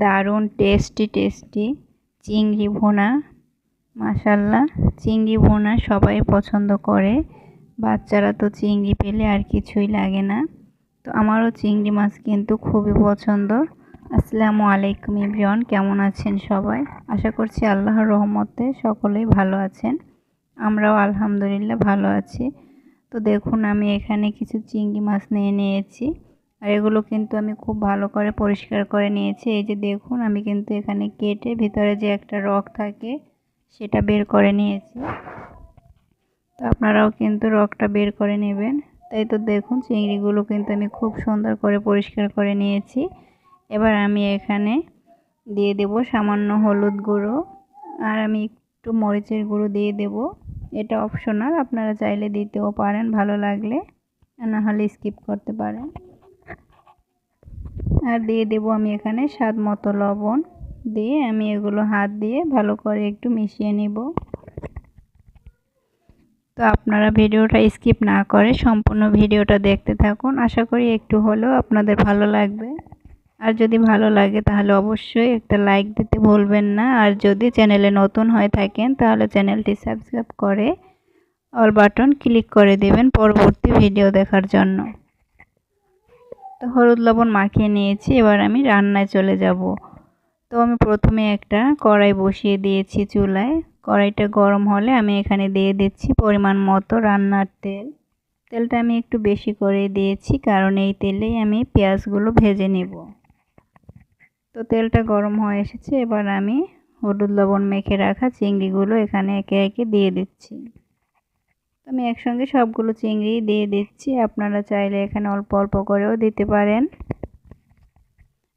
দারুণ tasty tasty চিংড়ি ভোনা মাসাল্লাহ চিংড়ি ভোনা সবাই পছন্দ করে। বাচ্চারা তো চিংড়ি পেলে আর কিছুই লাগে না। তো আমারও চিংড়ি মাছ কিন্তু খুবই পছন্দ। আসসালামু আলাইকুম ইব্রিয়ন, কেমন আছেন সবাই? আশা করছি আল্লাহর রহমতে সকলেই ভালো আছেন। আমরাও আলহামদুলিল্লাহ ভালো আছি। তো দেখুন, আমি এখানে কিছু চিংড়ি মাছ নিয়ে নিয়েছি। আর এগুলো কিন্তু আমি খুব ভালো করে পরিষ্কার করে নিয়েছি। এই যে দেখুন, আমি কিন্তু এখানে কেটে ভিতরে যে একটা রক থাকে, সেটা বের করে নিয়েছি। তো আপনারাও কিন্তু রকটা বের করে নেবেন। তাই তো দেখুন, চিংড়িগুলো কিন্তু আমি খুব সুন্দর করে পরিষ্কার করে নিয়েছি। এবার আমি এখানে দিয়ে দেব সামান্য হলুদ গুঁড়ো। আর আমি একটু মরিচের গুঁড়ো দিয়ে দেব। এটা অপশনাল, আপনারা চাইলে দিতেও পারেন, ভালো লাগলে। না হলে স্কিপ করতে পারেন। আর দিয়ে দেব আমি এখানে স্বাদ মতো লবণ। দিয়ে আমি এগুলো হাত দিয়ে ভালো করে একটু মিশিয়ে নিব। তো আপনারা ভিডিওটা স্কিপ না করে সম্পূর্ণ ভিডিওটা দেখতে থাকুন। আশা করি একটু হলেও আপনাদের ভালো লাগবে। আর যদি ভালো লাগে তাহলে অবশ্যই একটা লাইক দিতে ভুলবেন না। আর যদি চ্যানেলে নতুন হয়ে থাকেন তাহলে চ্যানেলটি সাবস্ক্রাইব করে অল বাটন ক্লিক করে দেবেন পরবর্তী ভিডিও দেখার জন্য। তো হলুদ লবণ মাখিয়ে নিয়েছি, এবার আমি রান্নায় চলে যাব। তো আমি প্রথমে একটা কড়াই বসিয়ে দিয়েছি চুলায়। কড়াইটা গরম হলে আমি এখানে দিয়ে দিচ্ছি পরিমাণ মতো রান্নার তেল। তেলটা আমি একটু বেশি করে দিয়েছি, কারণ এই তেলেই আমি পেঁয়াজগুলো ভেজে নেব। তো তেলটা গরম হয়ে এসেছে, এবার আমি হলুদ লবণ মেখে রাখা চিংড়িগুলো এখানে একে একে দিয়ে দিচ্ছি। আমি একসঙ্গে সবগুলো চিংড়ি দিয়ে দিচ্ছি। আপনারা চাইলে এখানে অল্প অল্প করেও দিতে পারেন।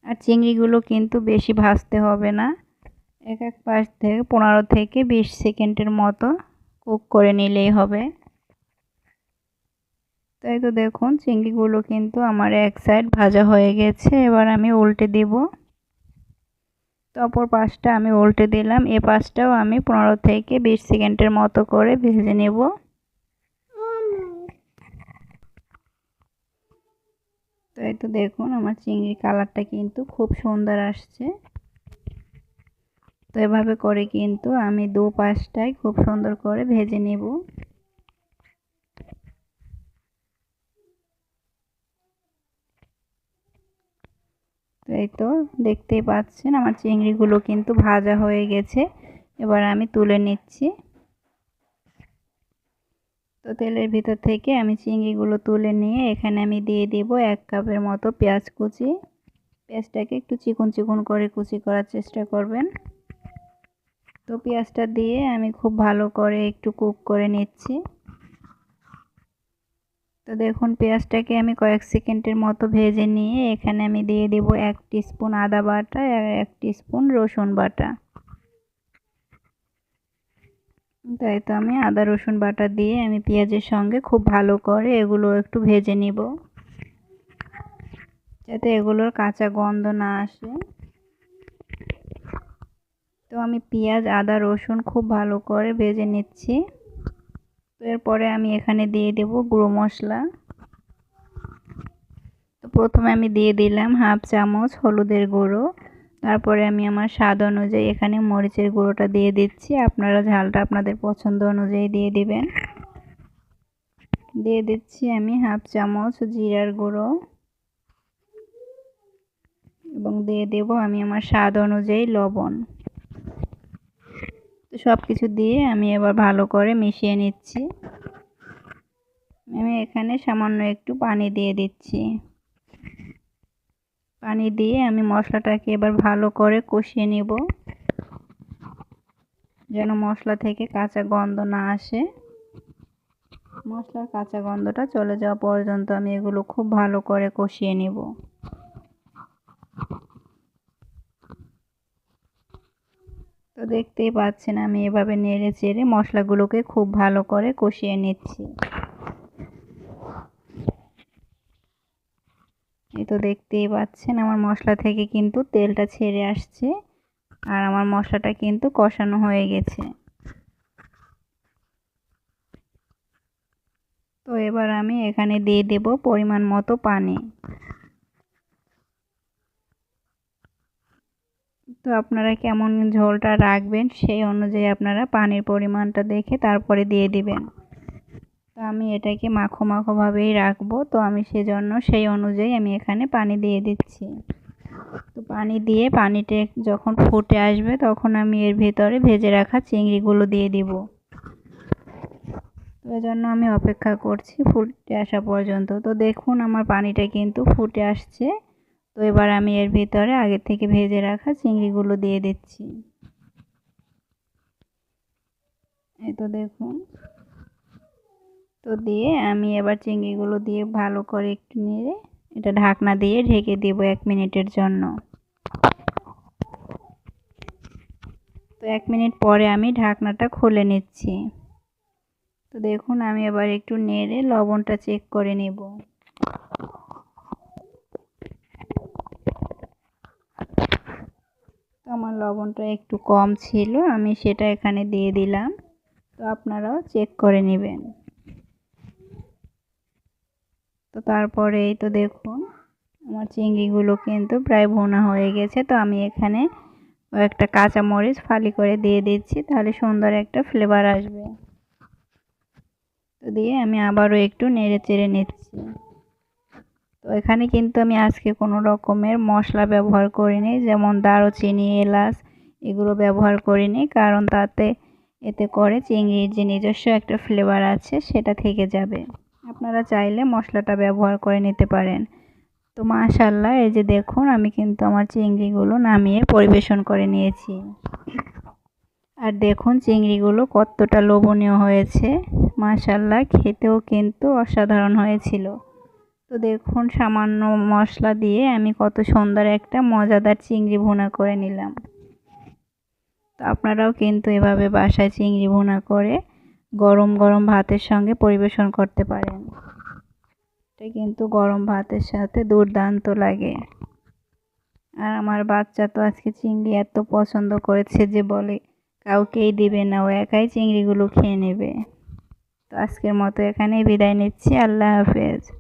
আর চিংড়িগুলো কিন্তু বেশি ভাজতে হবে না। এক এক পাশ থেকে পনেরো থেকে বিশ সেকেন্ডের মতো কুক করে নিলেই হবে। তাই তো দেখুন, চিংড়িগুলো কিন্তু আমার এক সাইড ভাজা হয়ে গেছে। এবার আমি উল্টে দিব। তো অপর পাশটা আমি উল্টে দিলাম। এ পাশটাও আমি পনেরো থেকে বিশ সেকেন্ডের মতো করে ভেজে নেব। তো এই তো দেখুন আমার চিংড়ির কালারটা কিন্তু খুব সুন্দর আসছে। তো এভাবে করে কিন্তু আমি দু পাশটাই খুব সুন্দর করে ভেজে নেব। তো এই তো দেখতেই পাচ্ছেন আমার চিংড়িগুলো কিন্তু ভাজা হয়ে গেছে। এবার আমি তুলে নিচ্ছি। তো তেলের ভিতর থেকে আমি চিংড়িগুলো তুলে নিয়ে এখানে আমি দিয়ে দেব এক কাপের মতো পেঁয়াজ কুচি। পেঁয়াজটাকে একটু চিকন চিকন করে কুচি করার চেষ্টা করবেন। তো পেঁয়াজটা দিয়ে আমি খুব ভালো করে একটু কুক করে নিচ্ছি। তো দেখুন পেঁয়াজটাকে আমি কয়েক সেকেন্ডের মতো ভেজে নিয়ে এখানে আমি দিয়ে দেব এক স্পুন আদা বাটা আর এক স্পুন রসুন বাটা। তাই তো আমি আদা, রসুন বাটা দিয়ে আমি পেঁয়াজের সঙ্গে খুব ভালো করে এগুলো একটু ভেজে নিব। যাতে এগুলোর কাঁচা গন্ধ না আসে। তো আমি পেঁয়াজ, আদা, রসুন খুব ভালো করে ভেজে নিচ্ছি। তো এরপরে আমি এখানে দিয়ে দেব গুঁড়ো মশলা। তো প্রথমে আমি দিয়ে দিলাম হাফ চামচ হলুদের গুঁড়ো। তারপরে আমি আমার স্বাদ অনুযায়ী এখানে মরিচের গুঁড়োটা দিয়ে দিচ্ছি। আপনারা ঝালটা আপনাদের পছন্দ অনুযায়ী দিয়ে দিবেন। দিয়ে দিচ্ছি আমি হাফ চামচ জিরার গুঁড়ো। এবং দিয়ে দেব আমি আমার স্বাদ অনুযায়ী লবণ। তো সব কিছু দিয়ে আমি এবার ভালো করে মিশিয়ে নিচ্ছি। আমি এখানে সামান্য একটু পানি দিয়ে দিচ্ছি। পানি দিয়ে আমি মশলাটাকে এবার ভালো করে কষিয়ে নিব, যেন মশলা থেকে কাঁচা গন্ধ না আসে। মশলার কাঁচা গন্ধটা চলে যাওয়া পর্যন্ত আমি এগুলো খুব ভালো করে কষিয়ে নিব। তো দেখতেই পাচ্ছেন আমি এভাবে নেড়ে চেড়ে মশলাগুলোকে খুব ভালো করে কষিয়ে নিচ্ছি। এই তো দেখতেই পাচ্ছেন, আমার মশলা থেকে কিন্তু তেলটা ছেড়ে আসছে আর আমার মশলাটা কিন্তু কষানো হয়ে গেছে। তো এবার আমি এখানে দিয়ে দেব পরিমাণ মতো পানি। তো আপনারা কেমন ঝোলটা রাখবেন সেই অনুযায়ী আপনারা পানির পরিমাণটা দেখে তারপরে দিয়ে দিবেন। তো আমি এটাকে মাখো মাখোভাবেই রাখব। তো আমি সেজন্য সেই অনুযায়ী আমি এখানে পানি দিয়ে দিচ্ছি। তো পানি দিয়ে পানিটা যখন ফুটে আসবে তখন আমি এর ভিতরে ভেজে রাখা চিংড়িগুলো দিয়ে দিব। তো জন্য আমি অপেক্ষা করছি ফুটে আসা পর্যন্ত। তো দেখুন আমার পানিটা কিন্তু ফুটে আসছে। তো এবার আমি এর ভিতরে আগে থেকে ভেজে রাখা চিংড়িগুলো দিয়ে দিচ্ছি। এই তো দেখুন। তো দিয়ে আমি এবার চিংড়িগুলো দিয়ে ভালো করে একটু নেড়ে এটা ঢাকনা দিয়ে ঢেকে দেব এক মিনিটের জন্য। তো এক মিনিট পরে আমি ঢাকনাটা খুলে নিচ্ছি। তো দেখুন আমি এবার একটু নেড়ে লবণটা চেক করে নেব। আমার লবণটা একটু কম ছিল, আমি সেটা এখানে দিয়ে দিলাম। তো আপনারাও চেক করে নেবেন। তো তারপরে এই তো দেখুন, আমার চিংড়িগুলো কিন্তু প্রায় ভোনা হয়ে গেছে। তো আমি এখানে একটা কাঁচা মরিচ ফালি করে দিয়ে দিচ্ছি, তাহলে সুন্দর একটা ফ্লেভার আসবে। তো দিয়ে আমি আবারও একটু নেড়ে চেড়ে নিচ্ছি। তো এখানে কিন্তু আমি আজকে কোনো রকমের মশলা ব্যবহার করিনি, যেমন দারুচিনি, এলাচ, এগুলো ব্যবহার করিনি, কারণ তাতে, এতে করে চিংড়ির যে নিজস্ব একটা ফ্লেভার আছে, সেটা থেকে যাবে। আপনারা চাইলে মশলাটা ব্যবহার করে নিতে পারেন। তো মাশাল্লাহ এই যে দেখুন, আমি কিন্তু আমার চিংড়িগুলো নামিয়ে পরিবেশন করে নিয়েছি। আর দেখুন, চিংড়িগুলো কতটা লোভনীয় হয়েছে। মাশাল্লাহ খেতেও কিন্তু অসাধারণ হয়েছিল। তো দেখুন, সামান্য মশলা দিয়ে আমি কত সুন্দর একটা মজাদার চিংড়ি ভুনা করে নিলাম। তো আপনারাও কিন্তু এভাবে বাসায় চিংড়ি ভুনা করে গরম গরম ভাতের সঙ্গে পরিবেশন করতে পারেন। এটা কিন্তু গরম ভাতের সাথে দুর্দান্ত লাগে। আর আমার বাচ্চা তো আজকে চিংড়ি এত পছন্দ করেছে যে বলে, কাউকেই দিবে না, ও একাই চিংড়িগুলো খেয়ে নেবে। তো আজকের মতো এখানেই বিদায় নিচ্ছি, আল্লাহ হাফেজ।